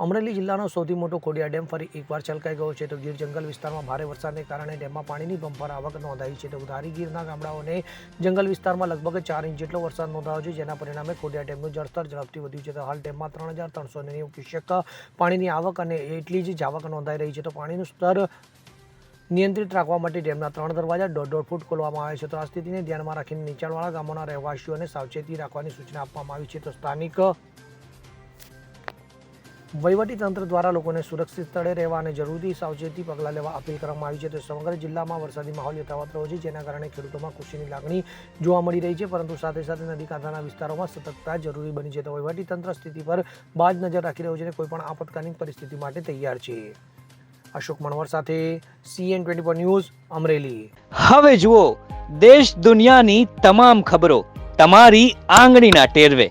અમરેલી જિલ્લાનો સૌથી મોટો ખોડિયા ડેમ ફરી એકવાર છલકાઈ ગયો છે તો ગીર જંગલ વિસ્તારમાં ભારે વરસાદને કારણે ડેમમાં પાણીની બમ્પર આવક નોંધાઈ છે તો ધારી ગીરના ગામડાઓને જંગલ વિસ્તારમાં લગભગ ચાર ઇંચ જેટલો વરસાદ નોંધાયો છે, જેના પરિણામે ખોડિયા ડેમનું જળસ્તર ઝડપથી વધ્યું છે તો હાલ ડેમમાં ત્રણ હજાર ત્રણસો નેવું ક્યુસેક પાણીની આવક અને એટલી જ આવક નોંધાઈ રહી છે તો પાણીનું સ્તર નિયંત્રિત રાખવા માટે ડેમના ત્રણ દરવાજા દોઢ દોઢ ફૂટ ખોલવામાં આવે છે તો આ સ્થિતિને ધ્યાનમાં રાખીને નીચાણવાળા ગામોના રહેવાસીઓને સાવચેતી રાખવાની સૂચના આપવામાં આવી છે તો સ્થાનિક તંત્ર દ્વારા લોકોને સુરક્ષિત સ્થળે રહેવા અને જરૂરી સાવચેતી પગલાં લેવા અપીલ કરવામાં આવી છે. તો સમગ્ર જિલ્લામાં વરસાદી માહોલ યથાવત રહ્યો છે, જેના કારણે ખેડૂતોમાં ખુશીની લાગણી જોવા મળી રહી છે. પરંતુ સાથે સાથે નદી કાંઠાના વિસ્તારોમાં સતર્કતા જરૂરી બની છે. તો તંત્ર સ્થિતિ પર બાજ નજર રાખી રહ્યું છે અને કોઈપણ આપતકાલીન પરિસ્થિતિ માટે તૈયાર છે. અશોક મણવર સાથે સીએન ટ્વેન્ટી ન્યૂઝ, અમરેલી. હવે જુઓ, દેશ દુનિયાની તમામ ખબરો તમારી આંગળીના ટેરવે.